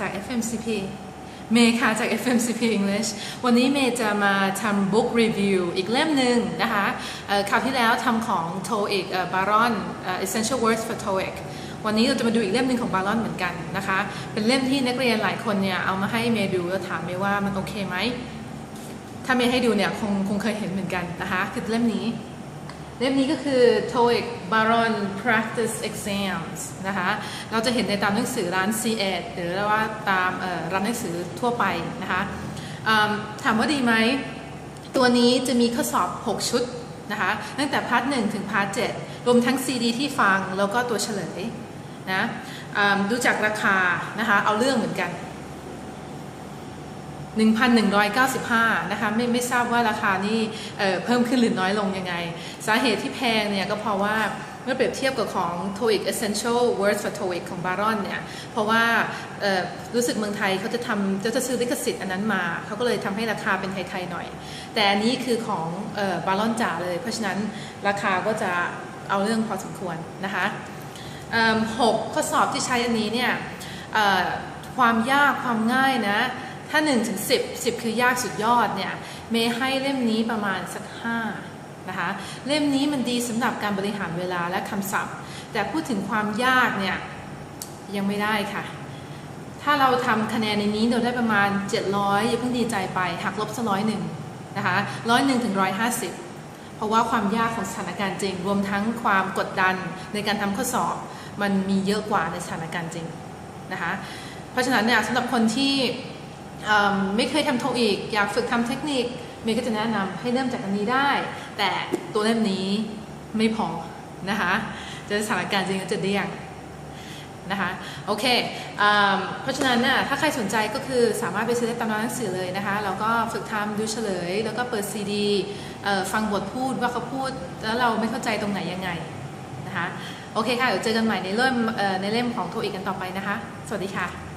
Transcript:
จาก FMCP เมย์ค่ะจาก FMCP English วันนี้เมย์จะมาทำ book review อีกเล่มหนึ่งนะคะเอ่อคราวที่แล้วทำของ TOEIC เอ่อ Baron Essential Words for TOEIC วันนี้เราจะมาดูอีกเล่มหนึ่งของ Baron เหมือนกันนะคะ เป็นเล่มที่นักเรียนหลายคนเนี่ยเอามาให้เมย์ดูแล้วถามเมย์ว่ามันโอเคไหม ถ้าเมย์ให้ดูเนี่ยคงคงเคยเห็นเหมือนกันนะคะ คือเล่มนี้ เล่มนี้ก็คือ TOEIC Baron Practice Exams นะคะ เราจะเห็นในตามหนังสือร้าน c ีหรือว่าตามร้านหนังสือทั่วไปนะคะถามว่าดีไหม ตัวนี้จะมีข้อสอบ 6 ชุดนะคะ ตั้งแต่พาร์ท1ถึงพาร์ท7รวมทั้ง CD ที่ฟังแล้วก็ตัวเฉลยนะดูจากราคานะคะ เอาเรื่องเหมือนกัน 1,195 นะคะไม่ไม่ทราบว่าราคานี่เอ่อเพิ่มขึ้นหรือน้อยลงยังไง สาเหตุที่แพงเนี่ยก็เพราะว่าเมื่อเปรียบเทียบกับของ TOEIC Essential Words for TOEIC ของ Baron เนี่ย เพราะว่ารู้สึกเมืองไทยเขาจะทำจะจะซื้อลิขสิทธิ์อันนั้นมา เขาก็เลยทำให้ราคาเป็นไทย ๆ หน่อย แต่อันนี้คือของเอ่อ Baron จ๋าเลย เพราะฉะนั้นราคาก็จะเอาเรื่องพอสมควรนะคะหกข้อสอบที่ใช้อันนี้เนี่ยความยากความง่ายนะ ถ้า1ถึง10 10 คือยากสุดยอดเนี่ย เมย์ให้เล่มนี้ประมาณสัก5นะคะ เล่มนี้มันดีสำหรับการบริหารเวลาและคำศัพท์ แต่พูดถึงความยากเนี่ยยังไม่ได้ค่ะ ถ้าเราทำคะแนนในนี้เราได้ประมาณ 700 อย่าเพิ่งดีใจไป หักลบสักร้อยหนึ่งนะคะร้อยหนึ่งถึงร้อยห้าสิบเพราะว่าความยากของสถานการณ์จริง รวมทั้งความกดดันในการทำข้อสอบ มันมีเยอะกว่าในสถานการณ์จริงนะคะ เพราะฉะนั้นเนี่ยสำหรับคนที่ ไม่เคยทำโทอีก อยากฝึกทำเทคนิคเมย์ก็จะแนะนำให้เริ่มจากอันนี้ได้ แต่ตัวเล่มนี้ไม่พอนะคะจะสถานการณ์จริงก็จะเดี่ยงนะคะโอเคอืมเพราะฉะนั้นน่ะถ้าใครสนใจก็คือสามารถไปซื้อได้ตามร้านหนังสือเลยนะคะแล้วก็ฝึกทำดูเฉลย แล้วก็เปิดซีดีฟังบทพูดว่าเขาพูด แล้วเราไม่เข้าใจตรงไหนยังไงนะคะโอเคค่ะ เดี๋ยวเจอกันใหม่ในเล่มในเล่มของโทอีกกันต่อไปนะคะ สวัสดีค่ะ